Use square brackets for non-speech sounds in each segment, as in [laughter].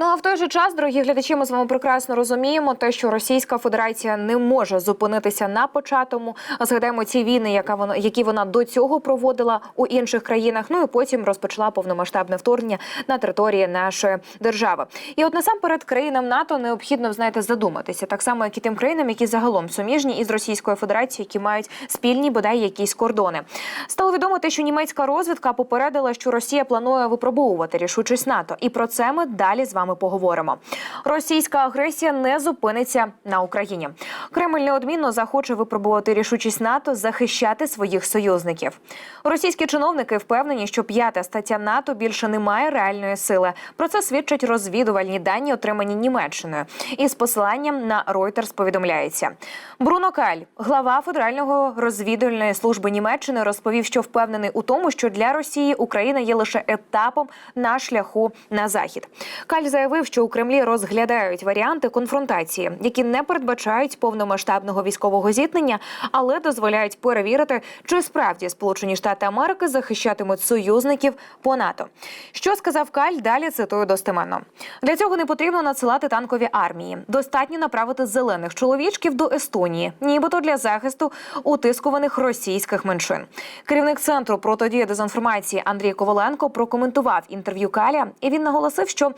Ну а в той же час, дорогі глядачі, ми з вами прекрасно розуміємо те, що Російська Федерація не може зупинитися на початому. Згадаємо ці війни, яка вона які вона до цього проводила у інших країнах. Ну і потім розпочала повномасштабне вторгнення на території нашої держави. І от насамперед країнам НАТО необхідно знаєте, задуматися, так само як і тим країнам, які загалом суміжні із Російською Федерацією, які мають спільні бодай якісь кордони. Стало відомо те, що німецька розвідка попередила, що Росія планує випробовувати рішучість НАТО, і про це ми далі з вами поговоримо. Російська агресія не зупиниться на Україні. Кремль неодмінно захоче випробувати рішучість НАТО захищати своїх союзників. Російські чиновники впевнені, що п'ята стаття НАТО більше не має реальної сили. Про це свідчать розвідувальні дані, отримані Німеччиною. Із посиланням на Reuters повідомляється. Бруно Каль, глава Федерального розвідувальної служби Німеччини, розповів, що впевнений у тому, що для Росії Україна є лише етапом на шляху на захід. Каль заявив, що у Кремлі розглядають варіанти конфронтації, які не передбачають повномасштабного військового зіткнення, але дозволяють перевірити, чи справді Сполучені Штати Америки захищатимуть союзників по НАТО. Що сказав Каль? Далі цитую достеменно. Для цього не потрібно надсилати танкові армії. Достатньо направити зелених чоловічків до Естонії, нібито для захисту утискуваних російських меншин. Керівник центру протидії дезінформації Андрій Коваленко прокоментував інтерв'ю Каля, і він наголосив, що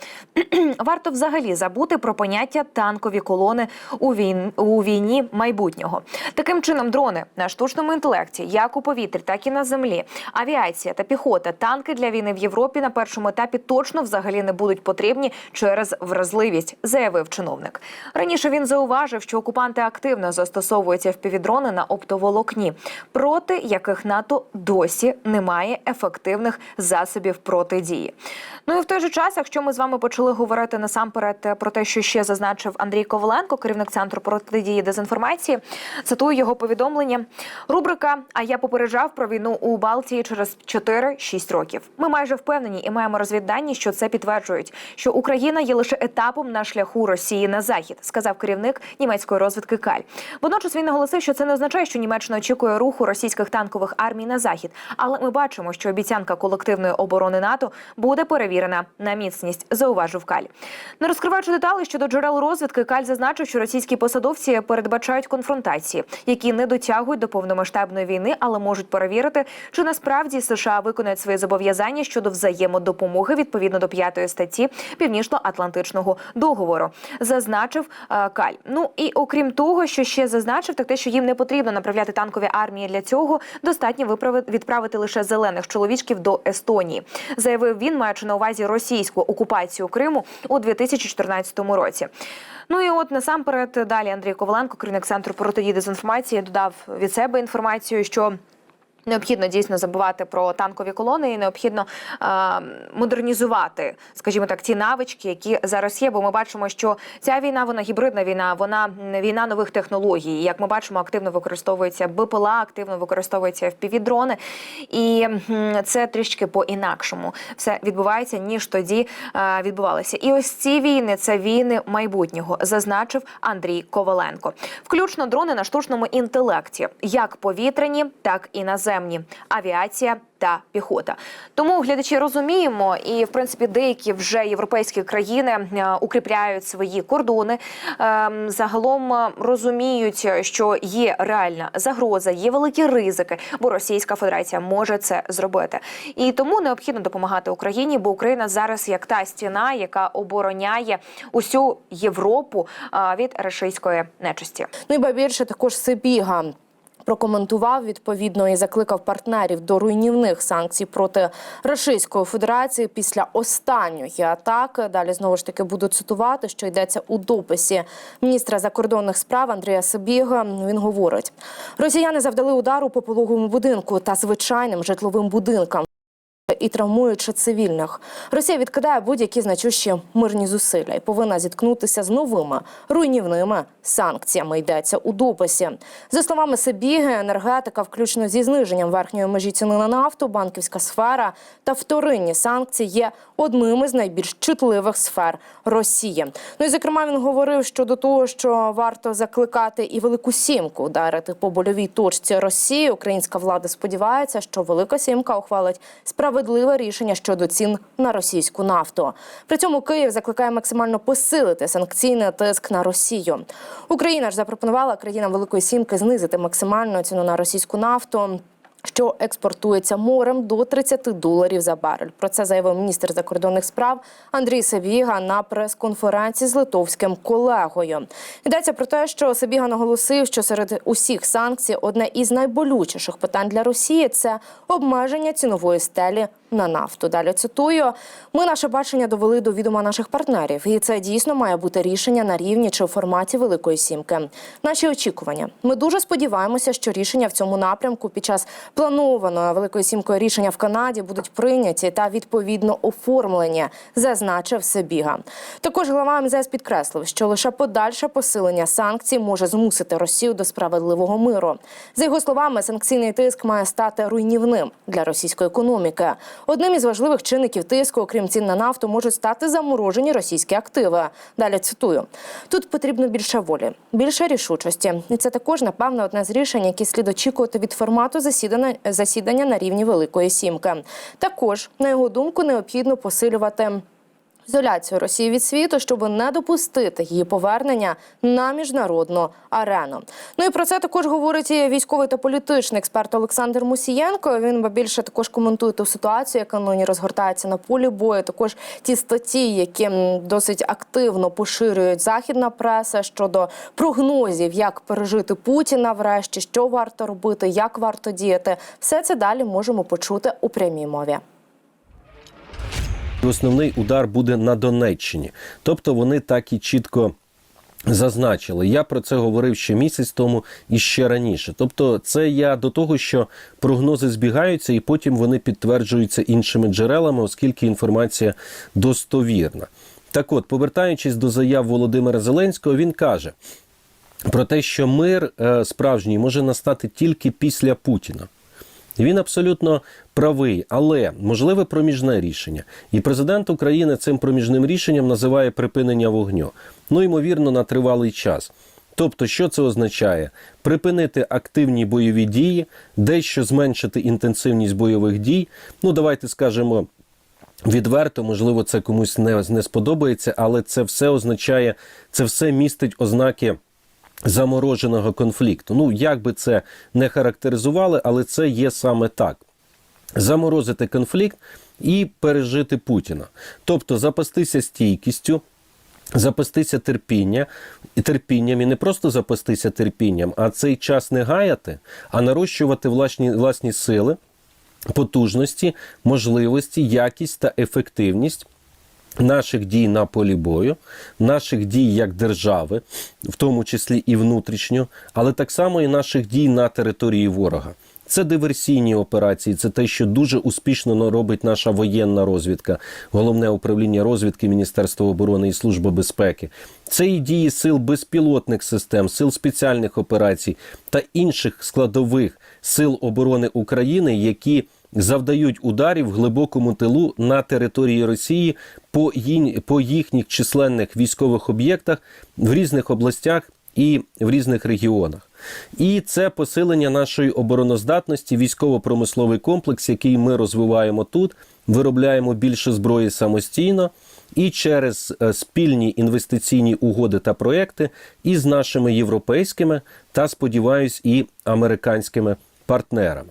[clears throat] варто взагалі забути про поняття танкові колони у війн у війні майбутнього. Таким чином, дрони на штучному інтелекті, як у повітрі, так і на землі, авіація та піхота, танки для війни в Європі на першому етапі точно взагалі не будуть потрібні через вразливість, заявив чиновник. Раніше він зауважив, що окупанти активно застосовують впівдрони на оптоволокні, проти яких НАТО досі немає ефективних засобів протидії. Ну і в той же час, якщо ми з вами почали говорити насамперед про те, що ще зазначив Андрій Коваленко, керівник центру протидії дезінформації, цитую його повідомлення. Рубрика А я попереджав про війну у Балтії через 4-6 років. Ми майже впевнені і маємо розвіддані, що це підтверджують, що Україна є лише етапом на шляху Росії на захід, сказав керівник німецької розвідки Каль. Водночас він наголосив, що це не означає, що Німеччина очікує руху російських танкових армій на захід. Але ми бачимо, що обіцянка колективної оборони НАТО буде перевірена на міцність, зауважив Каль. Не розкриваючи деталі щодо джерел розвідки, Каль зазначив, що російські посадовці передбачають конфронтації, які не дотягують до повномасштабної війни, але можуть перевірити, чи насправді США виконають свої зобов'язання щодо взаємодопомоги відповідно до п'ятої статті Північно-Атлантичного договору. Зазначив е, Каль. Ну і окрім того, що ще зазначив, так те, що їм не потрібно направляти танкові армії для цього, достатньо відправити лише зелених чоловічків до Естонії, заявив він, маючи на увазі російську окупацію Криму у 2014 році. Ну і от насамперед далі Андрій Коваленко, керівник центру протидії дезінформації, додав від себе інформацію, що. Необхідно дійсно забувати про танкові колони і необхідно е, модернізувати, скажімо так, ті навички, які зараз є. Бо ми бачимо, що ця війна вона гібридна війна, вона війна нових технологій. Як ми бачимо, активно використовується БПЛА, активно використовуються FPV-дрони. І це трішки по-інакшому все відбувається, ніж тоді е, відбувалося. І ось ці війни це війни майбутнього, зазначив Андрій Коваленко. Включно дрони на штучному інтелекті, як повітряні, так і наземні, авіація. Та піхота, тому глядачі розуміємо, і в принципі деякі вже європейські країни е, укріпляють свої кордони. Ем, Загалом е, розуміють, що є реальна загроза, є великі ризики, бо Російська Федерація може це зробити. І тому необхідно допомагати Україні, бо Україна зараз як та стіна, яка обороняє усю Європу е, від рашистської нечисті. Ну і ба більше також Сибіга. Прокоментував відповідно і закликав партнерів до руйнівних санкцій проти Російської Федерації після останньої атаки. Далі знову ж таки буду цитувати, що йдеться у дописі міністра закордонних справ Андрія Сибіга. Він говорить: Росіяни завдали удару по пологовому будинку та звичайним житловим будинкам. І травмуючи цивільних, Росія відкидає будь-які значущі мирні зусилля і повинна зіткнутися з новими руйнівними санкціями. Йдеться у дописі. За словами Сибіги, енергетика, включно зі зниженням верхньої межі ціни на нафту, банківська сфера та вторинні санкції є одним із найбільш чутливих сфер Росії. Ну і зокрема він говорив щодо того, що варто закликати і велику сімку ударити по больовій точці Росії. Українська влада сподівається, що велика сімка ухвалить справедливе рішення щодо цін на російську нафту. При цьому Київ закликає максимально посилити санкційний тиск на Росію. Україна ж запропонувала країнам Великої Сімки знизити максимальну ціну на російську нафту. Що експортується морем до 30 доларів за барель. Про це заявив міністр закордонних справ Андрій Сабіга на прес-конференції з литовським колегою. Йдеться про те, що Сабіга наголосив, що серед усіх санкцій одне із найболючіших питань для Росії це обмеження цінової стелі на нафту. Далі цитую: ми наше бачення довели до відома наших партнерів, і це дійсно має бути рішення на рівні чи в форматі Великої Сімки. Наші очікування. Ми дуже сподіваємося, що рішення в цьому напрямку під час планованого Великою Сімкою рішення в Канаді будуть прийняті та відповідно оформлені, зазначив Себіга. Також глава МЗС підкреслив, що лише подальше посилення санкцій може змусити Росію до справедливого миру. За його словами, санкційний тиск має стати руйнівним для російської економіки. Одним із важливих чинників тиску, окрім цін на нафту, можуть стати заморожені російські активи. Далі цитую: тут потрібно більше волі, більше рішучості, і це також напевно одне з рішень, які слід очікувати від формату засідання засідання на рівні Великої Сімки. Також на його думку необхідно посилювати. Ізоляцію Росії від світу, щоб не допустити її повернення на міжнародну арену. Ну і про це також говорить і військовий та політичний експерт Олександр Мусієнко. Він ба більше також коментує ту ситуацію, яка нині розгортається на полі бою. Також ті статті, які досить активно поширюють західна преса щодо прогнозів, як пережити Путіна, врешті що варто робити, як варто діяти. Все це далі можемо почути у прямій мові. Основний удар буде на Донеччині. Тобто вони так і чітко. Зазначили, я про це говорив ще місяць тому і ще раніше. Тобто, це я до того, що прогнози збігаються, і потім вони підтверджуються іншими джерелами, оскільки інформація достовірна. Так от, повертаючись до заяв Володимира Зеленського, він каже про те, що мир е, справжній може настати тільки після Путіна. І Він абсолютно правий, але можливе проміжне рішення. І президент України цим проміжним рішенням називає припинення вогню. Ну, ймовірно, на тривалий час. Тобто, що це означає? Припинити активні бойові дії, дещо зменшити інтенсивність бойових дій. Ну, давайте скажемо. Відверто, можливо, це комусь не, не сподобається, але це все означає, це все містить ознаки замороженого конфлікту. Ну, як би це не характеризували, але це є саме так. Заморозити конфлікт і пережити Путіна. Тобто запастися стійкістю, запастися терпіння, терпінням, і не просто запастися терпінням, а цей час не гаяти, а нарощувати власні, власні сили, потужності, можливості, якість та ефективність наших дій на полі бою, наших дій як держави, в тому числі і внутрішньо, але так само і наших дій на території ворога. Це диверсійні операції, це те, що дуже успішно робить наша воєнна розвідка, головне управління розвідки Міністерства оборони і Служба безпеки. Це і дії сил безпілотних систем, сил спеціальних операцій та інших складових сил оборони України, які завдають ударів глибокому тилу на території Росії по їхніх численних військових об'єктах в різних областях і в різних регіонах. І це посилення нашої обороноздатності, військово-промисловий комплекс, який ми розвиваємо тут, виробляємо більше зброї самостійно і через е, спільні інвестиційні угоди та проекти із нашими європейськими та, сподіваюсь, і американськими партнерами.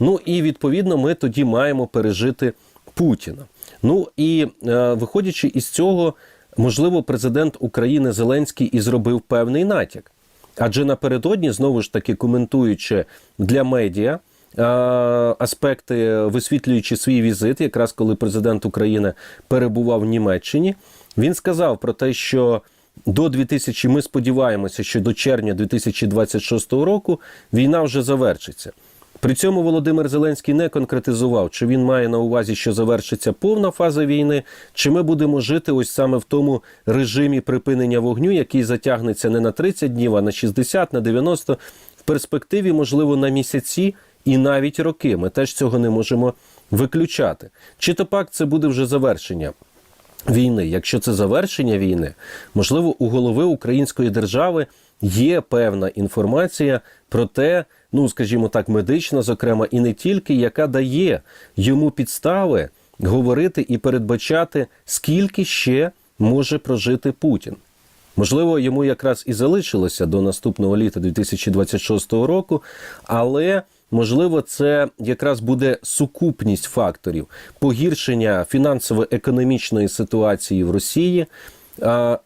Ну і відповідно ми тоді маємо пережити Путіна. Ну і е, виходячи із цього, можливо, президент України Зеленський і зробив певний натяк. Адже напередодні, знову ж таки, коментуючи для медіа аспекти, висвітлюючи свій візит, якраз коли президент України перебував в Німеччині, він сказав про те, що до 2000, ми сподіваємося, що до червня 2026 року війна вже завершиться. При цьому Володимир Зеленський не конкретизував, чи він має на увазі, що завершиться повна фаза війни, чи ми будемо жити ось саме в тому режимі припинення вогню, який затягнеться не на 30 днів, а на 60, на 90, в перспективі, можливо, на місяці і навіть роки. Ми теж цього не можемо виключати. Чи то пак це буде вже завершення? війни. Якщо це завершення війни, можливо, у голови української держави є певна інформація про те, ну скажімо так, медична, зокрема, і не тільки, яка дає йому підстави говорити і передбачати, скільки ще може прожити Путін. Можливо, йому якраз і залишилося до наступного літа 2026 року, але можливо, це якраз буде сукупність факторів погіршення фінансово-економічної ситуації в Росії.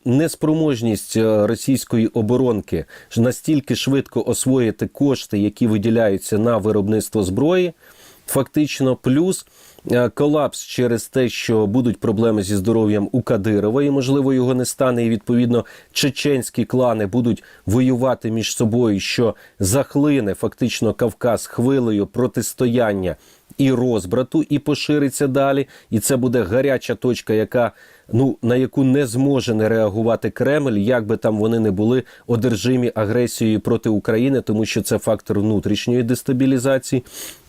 Неспроможність е, російської оборонки настільки швидко освоїти кошти, які виділяються на виробництво зброї, фактично, плюс е, колапс через те, що будуть проблеми зі здоров'ям у Кадирова, і можливо його не стане. І відповідно чеченські клани будуть воювати між собою, що захлине фактично Кавказ хвилею протистояння і розбрату, і пошириться далі. І це буде гаряча точка, яка ну на яку не зможе не реагувати Кремль, як би там вони не були одержимі агресією проти України, тому що це фактор внутрішньої дестабілізації,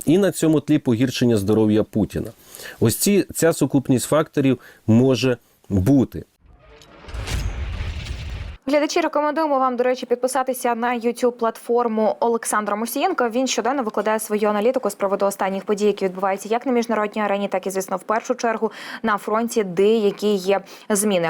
і на цьому тлі погіршення здоров'я Путіна. Ось ці ця сукупність факторів може бути. Глядачі рекомендуємо вам, до речі, підписатися на youtube платформу Олександра Мусієнка. Він щоденно викладає свою аналітику з приводу останніх подій, які відбуваються як на міжнародній арені, так і звісно в першу чергу на фронті, де які є зміни.